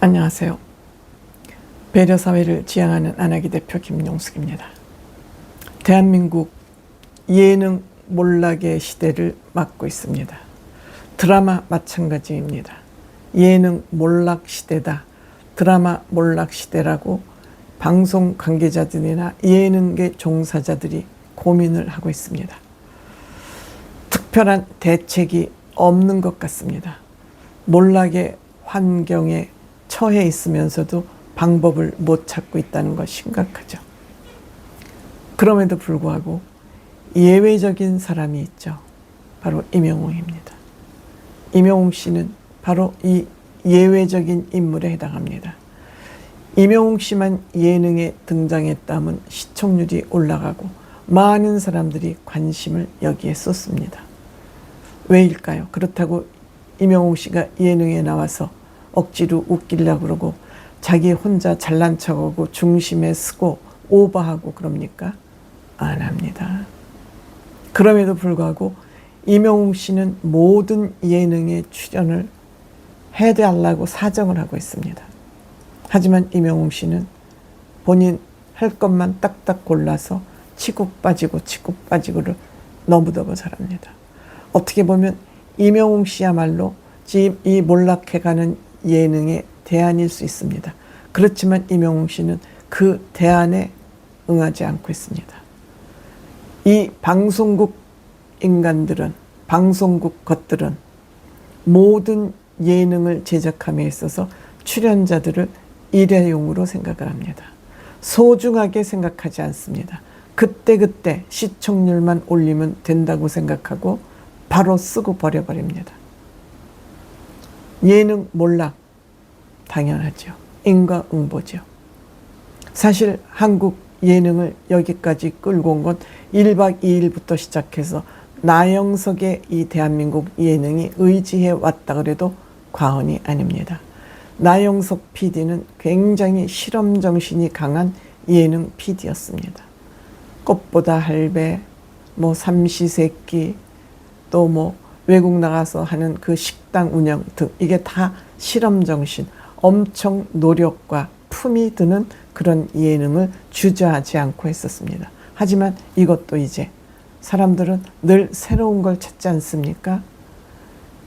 안녕하세요. 배려사회를 지향하는 안하기 대표 김용숙입니다. 대한민국 예능 몰락의 시대를 맞고 있습니다. 드라마 마찬가지입니다. 예능 몰락 시대다. 드라마 몰락 시대라고 방송 관계자들이나 예능계 종사자들이 고민을 하고 있습니다. 특별한 대책이 없는 것 같습니다. 몰락의 환경에 처해 있으면서도 방법을 못 찾고 있다는 것 심각하죠. 그럼에도 불구하고 예외적인 사람이 있죠. 바로 임영웅입니다. 임영웅 씨는 바로 이 예외적인 인물에 해당합니다. 임영웅 씨만 예능에 등장했다면 시청률이 올라가고 많은 사람들이 관심을 여기에 쏟습니다. 왜일까요? 그렇다고 임영웅 씨가 예능에 나와서 억지로 웃기려고 그러고 자기 혼자 잘난 척하고 중심에 서고 오버하고 그럽니까? 안 합니다. 그럼에도 불구하고 임영웅 씨는 모든 예능에 출연을 해달라고 사정을 하고 있습니다. 하지만 임영웅 씨는 본인 할 것만 딱딱 골라서 치고 빠지고 치고 빠지고를 너무너무 잘합니다. 어떻게 보면 임영웅 씨야말로 지금 이 몰락해가는 예능의 대안일 수 있습니다. 그렇지만 임영웅 씨는 그 대안에 응하지 않고 있습니다. 이 방송국 인간들은 방송국 것들은 모든 예능을 제작함에 있어서 출연자들을 일회용으로 생각을 합니다. 소중하게 생각하지 않습니다. 그때그때 시청률만 올리면 된다고 생각하고 바로 쓰고 버려버립니다. 예능 몰락 당연하죠. 인과응보죠. 사실 한국 예능을 여기까지 끌고 온 건 1박 2일부터 시작해서 나영석의 이 대한민국 예능이 의지해 왔다 그래도 과언이 아닙니다. 나영석 PD는 굉장히 실험 정신이 강한 예능 PD였습니다. 꽃보다 할배, 뭐 삼시세끼, 또뭐 외국 나가서 하는 그 식당 운영 등 이게 다 실험 정신, 엄청 노력과 품이 드는 그런 예능을 주저하지 않고 했었습니다. 하지만 이것도 이제 사람들은 늘 새로운 걸 찾지 않습니까?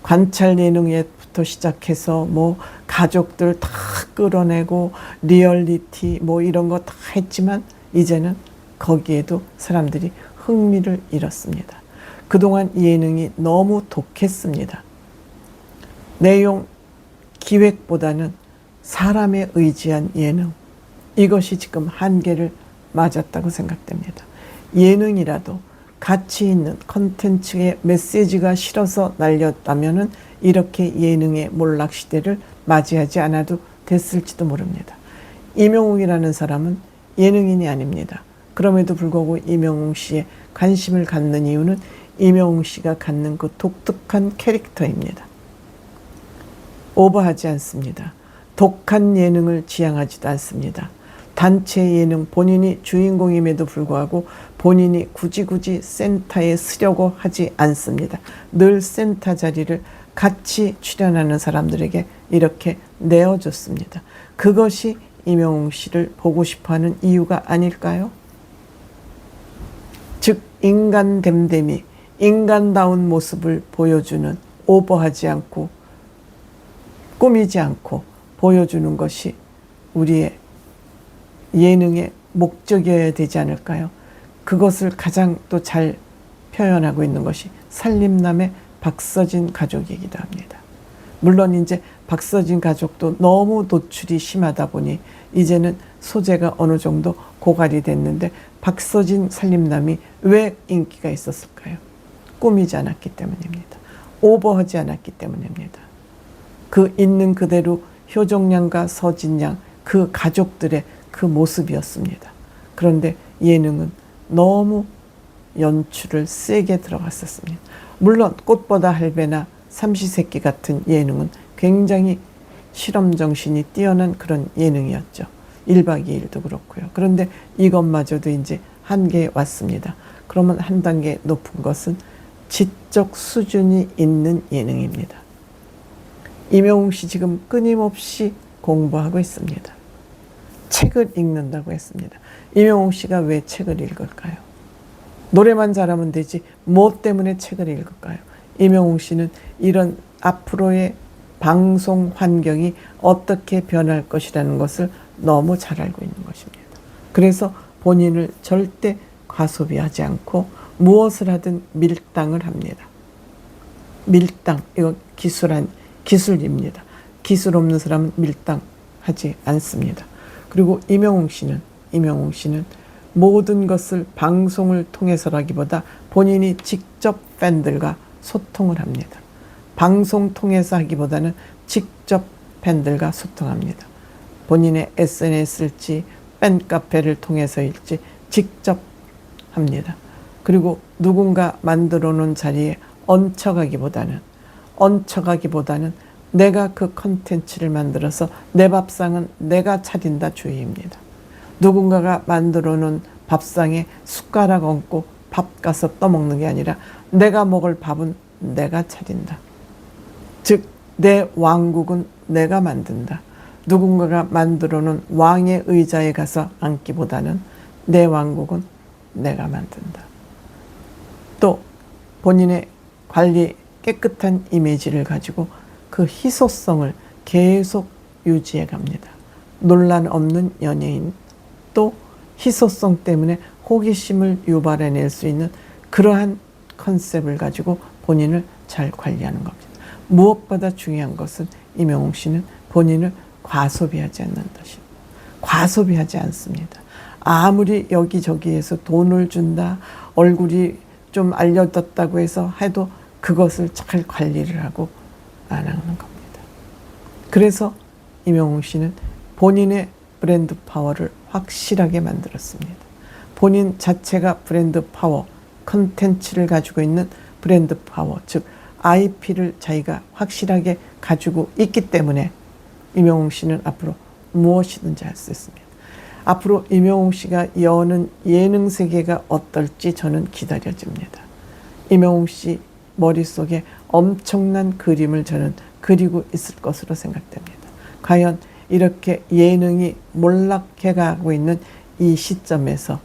관찰 예능부터 시작해서 뭐 가족들 다 끌어내고 리얼리티 뭐 이런 거 다 했지만 이제는 거기에도 사람들이 흥미를 잃었습니다. 그동안 예능이 너무 독했습니다. 내용 기획보다는 사람에 의지한 예능. 이것이 지금 한계를 맞았다고 생각됩니다. 예능이라도 가치 있는 컨텐츠의 메시지가 실어서 날렸다면은 이렇게 예능의 몰락 시대를 맞이하지 않아도 됐을지도 모릅니다. 이명웅이라는 사람은 예능인이 아닙니다. 그럼에도 불구하고 이명웅 씨에 관심을 갖는 이유는 이명웅 씨가 갖는 그 독특한 캐릭터입니다. 오버하지 않습니다. 독한 예능을 지향하지도 않습니다. 단체 예능 본인이 주인공임에도 불구하고 본인이 굳이 굳이 센터에 쓰려고 하지 않습니다. 늘 센터 자리를 같이 출연하는 사람들에게 이렇게 내어줬습니다. 그것이 이명웅 씨를 보고 싶어 하는 이유가 아닐까요? 즉, 인간 됨됨이, 인간다운 모습을 보여주는 오버하지 않고 꾸미지 않고 보여주는 것이 우리의 예능의 목적이어야 되지 않을까요? 그것을 가장 또 잘 표현하고 있는 것이 살림남의 박서진 가족이기도 합니다. 물론 이제 박서진 가족도 너무 노출이 심하다 보니 이제는 소재가 어느 정도 고갈이 됐는데 박서진 살림남이 왜 인기가 있었을까요? 꾸미지 않았기 때문입니다. 오버하지 않았기 때문입니다. 그 있는 그대로 효종양과 서진양 그 가족들의 그 모습이었습니다. 그런데 예능은 너무 연출을 세게 들어갔었습니다. 물론 꽃보다 할배나 삼시세끼 같은 예능은 굉장히 실험 정신이 뛰어난 그런 예능이었죠. 1박 2일도 그렇고요. 그런데 이것마저도 이제 한계에 왔습니다. 그러면 한 단계 높은 것은 지적 수준이 있는 예능입니다. 이명웅 씨 지금 끊임없이 공부하고 있습니다. 책을 읽는다고 했습니다. 임영웅 씨가 왜 책을 읽을까요? 노래만 잘하면 되지 무엇 때문에 책을 읽을까요? 임영웅 씨는 이런 앞으로의 방송 환경이 어떻게 변할 것이라는 것을 너무 잘 알고 있는 것입니다. 그래서 본인을 절대 과소비하지 않고 무엇을 하든 밀당을 합니다. 밀당 이거 기술한 기술입니다. 기술 없는 사람은 밀당하지 않습니다. 그리고 임영웅 씨는 임영웅 씨는 모든 것을 방송을 통해서라기보다 본인이 직접 팬들과 소통을 합니다. 방송 통해서 하기보다는 직접 팬들과 소통합니다. 본인의 SNS일지 팬카페를 통해서일지 직접 합니다. 그리고 누군가 만들어 놓은 자리에 얹혀가기보다는 얹혀가기보다는 내가 그 컨텐츠를 만들어서 내 밥상은 내가 차린다 주의입니다. 누군가가 만들어 놓은 밥상에 숟가락 얹고 밥 가서 떠먹는 게 아니라 내가 먹을 밥은 내가 차린다. 즉, 내 왕국은 내가 만든다. 누군가가 만들어 놓은 왕의 의자에 가서 앉기보다는 내 왕국은 내가 만든다. 또 본인의 관리 깨끗한 이미지를 가지고 그 희소성을 계속 유지해 갑니다. 논란 없는 연예인 또 희소성 때문에 호기심을 유발해낼 수 있는 그러한 컨셉을 가지고 본인을 잘 관리하는 겁니다. 무엇보다 중요한 것은 임영웅 씨는 본인을 과소비하지 않는 것입니다. 과소비하지 않습니다. 아무리 여기저기에서 돈을 준다, 얼굴이 좀 알려졌다고 해서 해도 그것을 잘 관리를 하고 안 하는 겁니다. 그래서 임영웅 씨는 본인의 브랜드 파워를 확실하게 만들었습니다. 본인 자체가 브랜드 파워, 컨텐츠를 가지고 있는 브랜드 파워, 즉 IP를 자기가 확실하게 가지고 있기 때문에 임영웅 씨는 앞으로 무엇이든지 할 수 있습니다. 앞으로 임영웅 씨가 여는 예능 세계가 어떨지 저는 기다려집니다. 임영웅 씨 머릿속에 엄청난 그림을 저는 그리고 있을 것으로 생각됩니다. 과연 이렇게 예능이 몰락해 가고 있는 이 시점에서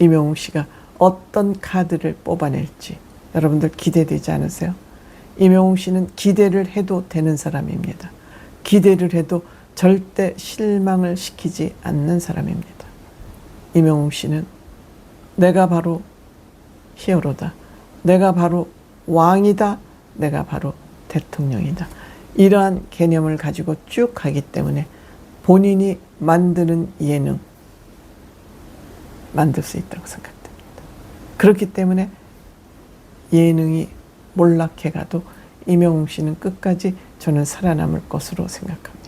임영웅 씨가 어떤 카드를 뽑아낼지 여러분들 기대되지 않으세요? 임영웅 씨는 기대를 해도 되는 사람입니다. 기대를 해도 절대 실망을 시키지 않는 사람입니다. 임영웅 씨는 내가 바로 히어로다. 내가 바로 왕이다. 내가 바로 대통령이다. 이러한 개념을 가지고 쭉 가기 때문에 본인이 만드는 예능 만들 수 있다고 생각됩니다. 그렇기 때문에 예능이 몰락해가도 임영웅 씨는 끝까지 저는 살아남을 것으로 생각합니다.